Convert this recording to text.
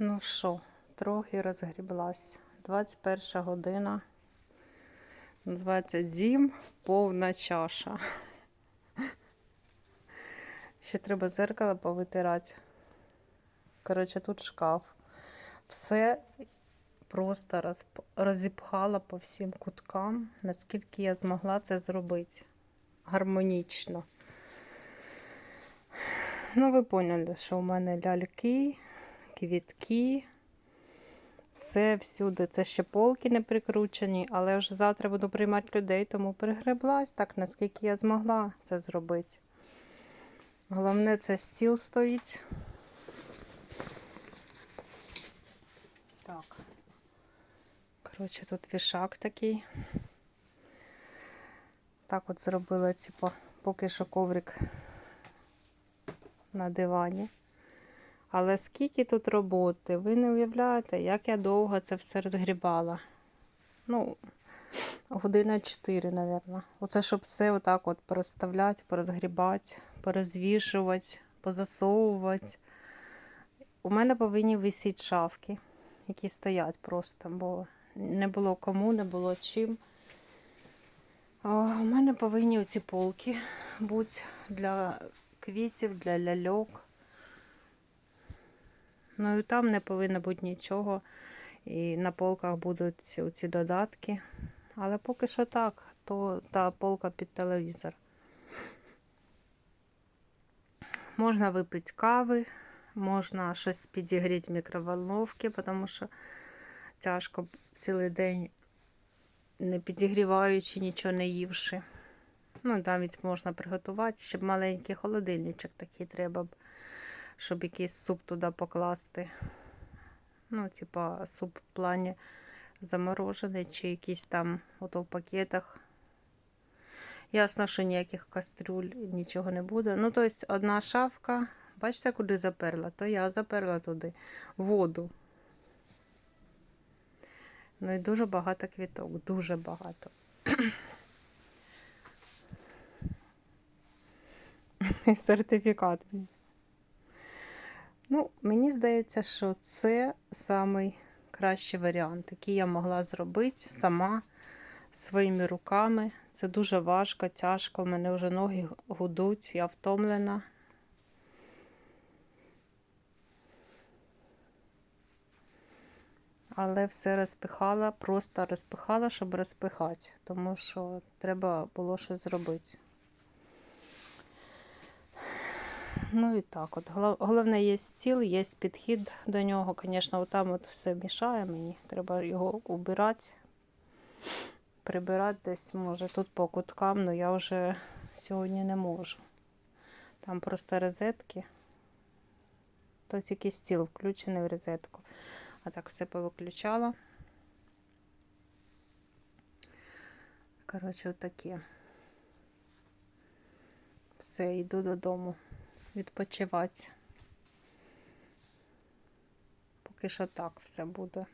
Ну що, трохи розгріблась. 21 година. Називається Дім повна чаша. Ще треба зеркало повитирати. Коротше, тут шкаф. Все просто розіпхала по всім куткам, наскільки я змогла це зробити. Гармонічно. Ну, ви поняли, що у мене ляльки, квітки. Все всюди. Це ще полки не прикручені, але вже завтра буду приймати людей, тому перегреблась так, наскільки я змогла це зробити. Головне, це стіл стоїть. Так. Коротше, тут вішак такий. Так от зробила, типу, поки що коврик на дивані. Але скільки тут роботи, ви не уявляєте, як я довго це все розгрібала. Ну, година 4, мабуть. Оце, щоб все отак от переставляти, порозгрібати, порозвішувати, позасовувати. У мене повинні висіти шафки, які стоять просто, бо не було кому, не було чим. А У мене повинні оці полки бути для квітів, для ляльок. Ну і там не повинно бути нічого. І на полках будуть ці- додатки. Але поки що так, то та полка під телевізор. Можна випити кави, можна щось підігріти в мікроволновці, тому що тяжко цілий день не підігріваючи, нічого не ївши. Ну, навіть можна приготувати, щоб маленький холодильничок такий треба, б, щоб якийсь суп туди покласти. Ну, типа суп в плані заморожений, чи якийсь там ото в пакетах. Ясно, що ніяких кастрюль, нічого не буде. Ну, тобто, одна шафка, бачите, куди заперла, то я заперла туди воду. Ну і дуже багато квіток, дуже багато. Сертифікат. мій. Ну, мені здається, що це самий кращий варіант, який я могла зробити сама своїми руками. Це дуже важко, тяжко. У мене вже ноги гудуть, я втомлена. Але все розпихала, просто розпихала, щоб розпихати, тому що треба було щось зробити. Ну і так от. Головне, є стіл, є підхід до нього. Звісно, там от все мішає мені. Треба його убирати, прибирати десь, може, тут по куткам, але я вже сьогодні не можу. Там просто розетки. То тільки стіл включений в розетку. А так все повиключала. Коротше, отаке. Все, йду додому відпочивати. Поки що так все буде.